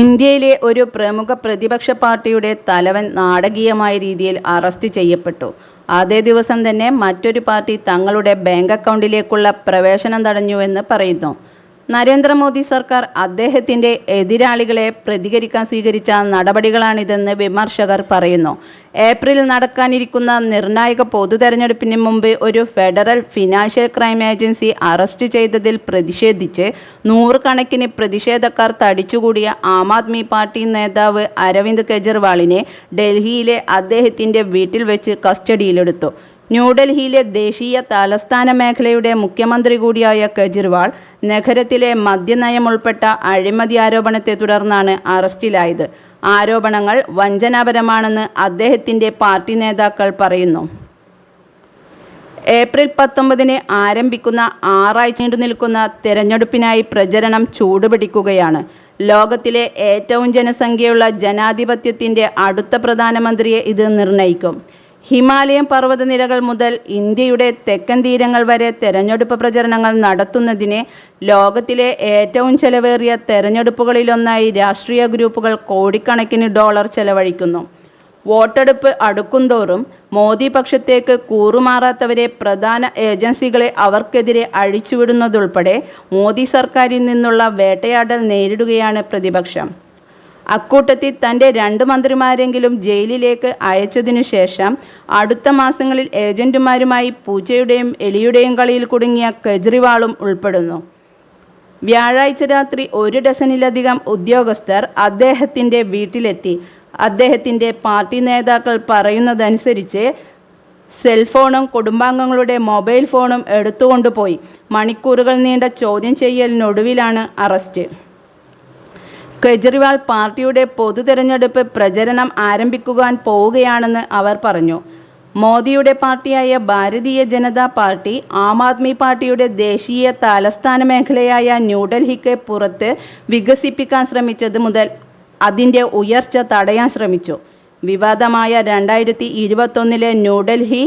ഇന്ത്യയിലെ ഒരു പ്രമുഖ പ്രതിപക്ഷ പാർട്ടിയുടെ തലവൻ നാടകീയമായ രീതിയിൽ അറസ്റ്റ് ചെയ്യപ്പെട്ടു. അതേ ദിവസം തന്നെ മറ്റൊരു പാർട്ടി തങ്ങളുടെ ബാങ്ക് അക്കൗണ്ടിലേക്കുള്ള പ്രവേശനം തടഞ്ഞുവെന്ന് പറയുന്നു. നരേന്ദ്രമോദി സർക്കാർ അദ്ദേഹത്തിന്റെ എതിരാളികളെ പ്രതികരിക്കാൻ സ്വീകരിച്ച നടപടികളാണിതെന്ന് വിമർശകർ പറയുന്നു. ഏപ്രിൽ നടക്കാനിരിക്കുന്ന നിർണായക പൊതു തെരഞ്ഞെടുപ്പിന് മുമ്പ് ഒരു federal financial crime agency arrest ചെയ്തതിൽ പ്രതിഷേധിച്ച് നൂറുകണക്കിന് പ്രതിഷേധക്കാർ തടിച്ചുകൂടിയ ആം ആദ്മി പാർട്ടി നേതാവ് അരവിന്ദ് കെജ്രിവാളിനെ ഡൽഹിയിലെ അദ്ദേഹത്തിന്റെ വീട്ടിൽ വെച്ച് കസ്റ്റഡിയിലെടുത്തു. ന്യൂഡൽഹിയിലെ ദേശീയ തലസ്ഥാന മേഖലയുടെ മുഖ്യമന്ത്രി കൂടിയായ കെജ്രിവാൾ നഗരത്തിലെ മദ്യനയം ഉൾപ്പെട്ട അഴിമതി ആരോപണത്തെ തുടർന്നാണ് അറസ്റ്റിലായത്. ആരോപണങ്ങൾ വഞ്ചനാപരമാണെന്ന് അദ്ദേഹത്തിന്റെ പാർട്ടി നേതാക്കൾ പറയുന്നു. ഏപ്രിൽ പത്തൊമ്പതിന് ആരംഭിക്കുന്ന ആറാഴ്ച നീണ്ടുനിൽക്കുന്ന തെരഞ്ഞെടുപ്പിനായി പ്രചരണം ചൂടുപിടിക്കുകയാണ്. ലോകത്തിലെ ഏറ്റവും ജനസംഖ്യയുള്ള ജനാധിപത്യത്തിന്റെ അടുത്ത പ്രധാനമന്ത്രിയെ ഇത് നിർണയിക്കും. ഹിമാലയൻ പർവതനിരകൾ മുതൽ ഇന്ത്യയുടെ തെക്കൻ തീരങ്ങൾ വരെ തെരഞ്ഞെടുപ്പ് പ്രചരണങ്ങൾ നടത്തുന്നതിന് ലോകത്തിലെ ഏറ്റവും ചെലവേറിയ തെരഞ്ഞെടുപ്പുകളിലൊന്നായി രാഷ്ട്രീയ ഗ്രൂപ്പുകൾ കോടിക്കണക്കിന് ഡോളർ ചെലവഴിക്കുന്നു. വോട്ടെടുപ്പ് അടുക്കുന്തോറും മോദി പക്ഷത്തേക്ക് കൂറുമാറാത്തവരെ പ്രധാന ഏജൻസികളെ അവർക്കെതിരെ അഴിച്ചുവിടുന്നതുൾപ്പെടെ മോദി സർക്കാരിൽ നിന്നുള്ള വേട്ടയാടൽ നേരിടുകയാണ് പ്രതിപക്ഷം. അക്കൂട്ടത്തിൽ തന്റെ രണ്ട് മന്ത്രിമാരെങ്കിലും ജയിലിലേക്ക് അയച്ചതിനു ശേഷം അടുത്ത മാസങ്ങളിൽ ഏജന്റുമാരുമായി പൂജയുടെയും എലിയുടെയും കളിയിൽ കുടുങ്ങിയ കെജ്രിവാളും ഉൾപ്പെടുന്നു. വ്യാഴാഴ്ച രാത്രി ഒരു ഡസനിലധികം ഉദ്യോഗസ്ഥർ അദ്ദേഹത്തിന്റെ വീട്ടിലെത്തി. അദ്ദേഹത്തിന്റെ പാർട്ടി നേതാക്കൾ പറയുന്നതനുസരിച്ച് സെൽഫോണും കുടുംബാംഗങ്ങളുടെ മൊബൈൽ ഫോണും എടുത്തുകൊണ്ടുപോയി. മണിക്കൂറുകൾ നീണ്ട ചോദ്യം ചെയ്യലിനൊടുവിലാണ് അറസ്റ്റ്. കെജ്രിവാൾ പാർട്ടിയുടെ പൊതു തെരഞ്ഞെടുപ്പ് പ്രചരണം ആരംഭിക്കുവാൻ പോവുകയാണെന്ന് അവർ പറഞ്ഞു. മോദിയുടെ പാർട്ടിയായ ഭാരതീയ ജനതാ പാർട്ടി ആം ആദ്മി പാർട്ടിയുടെ ദേശീയ തലസ്ഥാന മേഖലയായ ന്യൂഡൽഹിക്ക് പുറത്ത് വികസിപ്പിക്കാൻ ശ്രമിച്ചത് മുതൽ അതിന്റെ ഉയർച്ച തടയാൻ ശ്രമിച്ചു. വിവാദമായ രണ്ടായിരത്തി ഇരുപത്തൊന്നിലെ ന്യൂഡൽഹി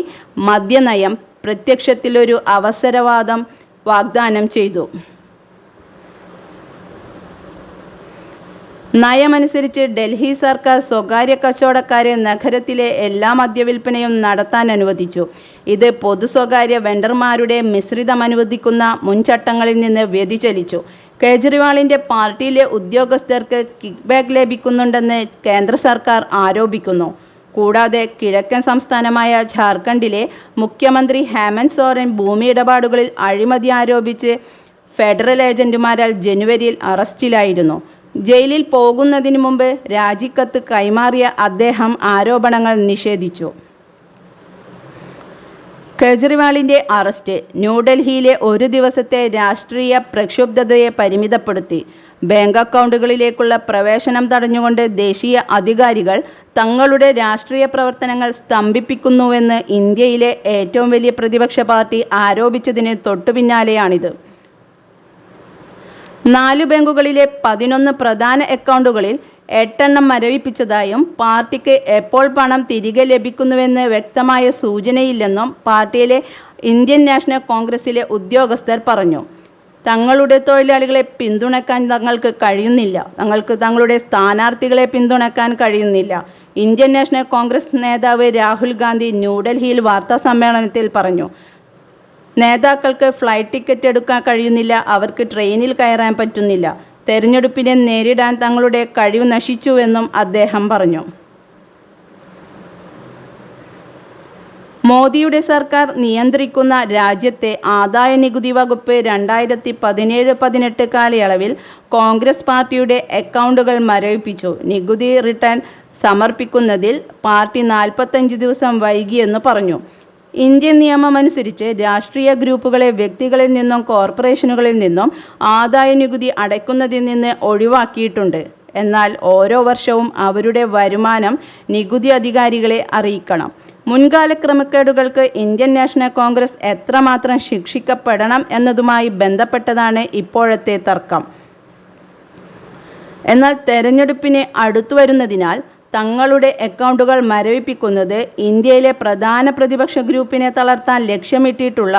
മദ്യനയം പ്രത്യക്ഷത്തിലൊരു അവസരവാദം വാഗ്ദാനം ചെയ്തു. നയമനുസരിച്ച് ഡൽഹി സർക്കാർ സ്വകാര്യ കച്ചവടക്കാരെ നഗരത്തിലെ എല്ലാ മദ്യവിൽപ്പനയും നടത്താൻ അനുവദിച്ചു. ഇത് പൊതു-സ്വകാര്യ വെണ്ടർമാരുടെ മിശ്രിതം അനുവദിക്കുന്ന മുൻചട്ടങ്ങളിൽ നിന്ന് വ്യതിചലിച്ചു. കേജ്രിവാളിന്റെ പാർട്ടിയിലെ ഉദ്യോഗസ്ഥർക്ക് കിക്ക്ബാക്ക് ലഭിക്കുന്നുണ്ടെന്ന് കേന്ദ്ര സർക്കാർ ആരോപിക്കുന്നു. കൂടാതെ കിഴക്കൻ സംസ്ഥാനമായ ഝാർഖണ്ഡിലെ മുഖ്യമന്ത്രി ഹേമന്ത് സോറൻ ഭൂമി ഇടപാടുകളിൽ അഴിമതി ആരോപിച്ച് ഫെഡറൽ ഏജന്റുമാരാൽ ജനുവരിയിൽ അറസ്റ്റിലായിരുന്നു. ജയിലിൽ പോകുന്നതിന് മുമ്പ് രാജിക്കത്ത് കൈമാറിയ അദ്ദേഹം ആരോപണങ്ങൾ നിഷേധിച്ചു. കെജ്രിവാളിന്റെ അറസ്റ്റ് ന്യൂഡൽഹിയിലെ ഒരു ദിവസത്തെ രാഷ്ട്രീയ പ്രക്ഷുബ്ധതയെ പരിമിതപ്പെടുത്തി. ബാങ്ക് അക്കൗണ്ടുകളിലേക്കുള്ള പ്രവേശനം തടഞ്ഞുകൊണ്ട് ദേശീയ അധികാരികൾ തങ്ങളുടെ രാഷ്ട്രീയ പ്രവർത്തനങ്ങൾ സ്തംഭിപ്പിക്കുന്നുവെന്ന് ഇന്ത്യയിലെ ഏറ്റവും വലിയ പ്രതിപക്ഷ പാർട്ടി ആരോപിച്ചതിന് തൊട്ടുപിന്നാലെയാണിത്. നാലു ബാങ്കുകളിലെ പതിനൊന്ന് പ്രധാന അക്കൗണ്ടുകളിൽ എട്ടെണ്ണം മരവിപ്പിച്ചതായും പാർട്ടിക്ക് എപ്പോൾ പണം തിരികെ ലഭിക്കുന്നുവെന്ന് വ്യക്തമായ സൂചനയില്ലെന്നും പാർട്ടിയിലെ ഇന്ത്യൻ നാഷണൽ കോൺഗ്രസിലെ ഉദ്യോഗസ്ഥർ പറഞ്ഞു. തങ്ങളുടെ തൊഴിലാളികളെ പിന്തുണക്കാൻ തങ്ങൾക്ക് കഴിയുന്നില്ല. തങ്ങൾക്ക് തങ്ങളുടെ സ്ഥാനാർത്ഥികളെ പിന്തുണക്കാൻ കഴിയുന്നില്ല. ഇന്ത്യൻ നാഷണൽ കോൺഗ്രസ് നേതാവ് രാഹുൽ ഗാന്ധി ന്യൂഡൽഹിയിൽ വാർത്താ സമ്മേളനത്തിൽ പറഞ്ഞു. നേതാക്കൾക്ക് ഫ്ലൈറ്റ് ടിക്കറ്റ് എടുക്കാൻ കഴിയുന്നില്ല. അവർക്ക് ട്രെയിനിൽ കയറാൻ പറ്റുന്നില്ല. തെരഞ്ഞെടുപ്പിനെ നേരിടാൻ തങ്ങളുടെ കഴിവ് നശിച്ചുവെന്നും അദ്ദേഹം പറഞ്ഞു. മോദിയുടെ സർക്കാർ നിയന്ത്രിക്കുന്ന രാജ്യത്തെ ആദായ നികുതി വകുപ്പ് രണ്ടായിരത്തി പതിനേഴ് പതിനെട്ട് കാലയളവിൽ കോൺഗ്രസ് പാർട്ടിയുടെ അക്കൗണ്ടുകൾ മരവിപ്പിച്ചു. നികുതി റിട്ടേൺ സമർപ്പിക്കുന്നതിൽ പാർട്ടി നാൽപ്പത്തഞ്ച് ദിവസം വൈകിയെന്ന് പറഞ്ഞു. ഇന്ത്യൻ നിയമമനുസരിച്ച് രാഷ്ട്രീയ ഗ്രൂപ്പുകളെ വ്യക്തികളിൽ നിന്നും കോർപ്പറേഷനുകളിൽ നിന്നും ആദായ നികുതി അടയ്ക്കുന്നതിൽ നിന്ന് ഒഴിവാക്കിയിട്ടുണ്ട്. എന്നാൽ ഓരോ വർഷവും അവരുടെ വരുമാനം നികുതി അധികാരികളെ അറിയിക്കണം. മുൻകാല ക്രമക്കേടുകൾക്ക് ഇന്ത്യൻ നാഷണൽ കോൺഗ്രസ് എത്രമാത്രം ശിക്ഷിക്കപ്പെടണം എന്നതുമായി ബന്ധപ്പെട്ടതാണ് ഇപ്പോഴത്തെ തർക്കം. എന്നാൽ തെരഞ്ഞെടുപ്പിന് അടുത്തുവരുന്നതിനാൽ തങ്ങളുടെ അക്കൗണ്ടുകൾ മരവിപ്പിക്കുന്നത് ഇന്ത്യയിലെ പ്രധാന പ്രതിപക്ഷ ഗ്രൂപ്പിനെ തളർത്താൻ ലക്ഷ്യമിട്ടിട്ടുള്ള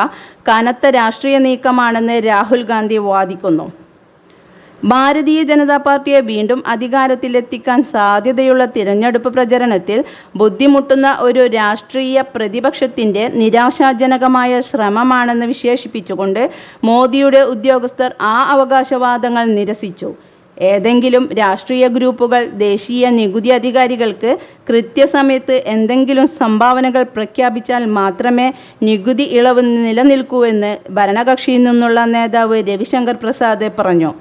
കനത്ത രാഷ്ട്രീയ നീക്കമാണെന്ന് രാഹുൽ ഗാന്ധി വാദിക്കുന്നു. ഭാരതീയ ജനതാ പാർട്ടിയെ വീണ്ടും അധികാരത്തിലെത്തിക്കാൻ സാധ്യതയുള്ള തിരഞ്ഞെടുപ്പ് പ്രചരണത്തിൽ ബുദ്ധിമുട്ടുന്ന ഒരു രാഷ്ട്രീയ പ്രതിപക്ഷത്തിന്റെ നിരാശാജനകമായ ശ്രമമാണെന്ന് വിശേഷിപ്പിച്ചുകൊണ്ട് മോദിയുടെ ഉദ്യോഗസ്ഥർ ആ അവകാശവാദങ്ങൾ നിരസിച്ചു ഏതെങ്കിലും രാഷ്ട്രീയ ഗ്രൂപ്പുകൾ ദേശീയ നികുതി അധികാരികൾക്ക് കൃത്യസമയത്ത് എന്തെങ്കിലും സംഭാവനകൾ പ്രഖ്യാപിച്ചാൽ മാത്രമേ നികുതി ഇളവ് നിലനിൽക്കൂവെന്ന് ഭരണകക്ഷിയിൽ നിന്നുള്ള നേതാവ് രവിശങ്കർ പ്രസാദ് പറഞ്ഞു.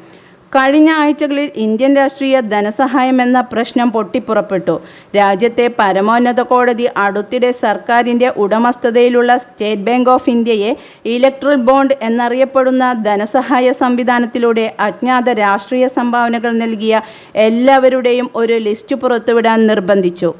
കഴിഞ്ഞ ആഴ്ചകളിൽ ഇന്ത്യൻ രാഷ്ട്രീയ ധനസഹായം എന്ന പ്രശ്നം പൊട്ടിപ്പുറപ്പെട്ടു. രാജ്യത്തെ പരമോന്നത കോടതി അടുത്തിടെ സർക്കാരിന്റെ ഉടമസ്ഥതയിലുള്ള സ്റ്റേറ്റ് ബാങ്ക് ഓഫ് ഇന്ത്യയെ ഇലക്ട്രൽ ബോണ്ട് എന്നറിയപ്പെടുന്ന ധനസഹായ സംവിധാനത്തിലൂടെ അജ്ഞാത രാഷ്ട്രീയ സംഭാവനകൾ നൽകിയ എല്ലാവരുടെയും ഒരു ലിസ്റ്റ് പുറത്തുവിടാൻ നിർബന്ധിച്ചു.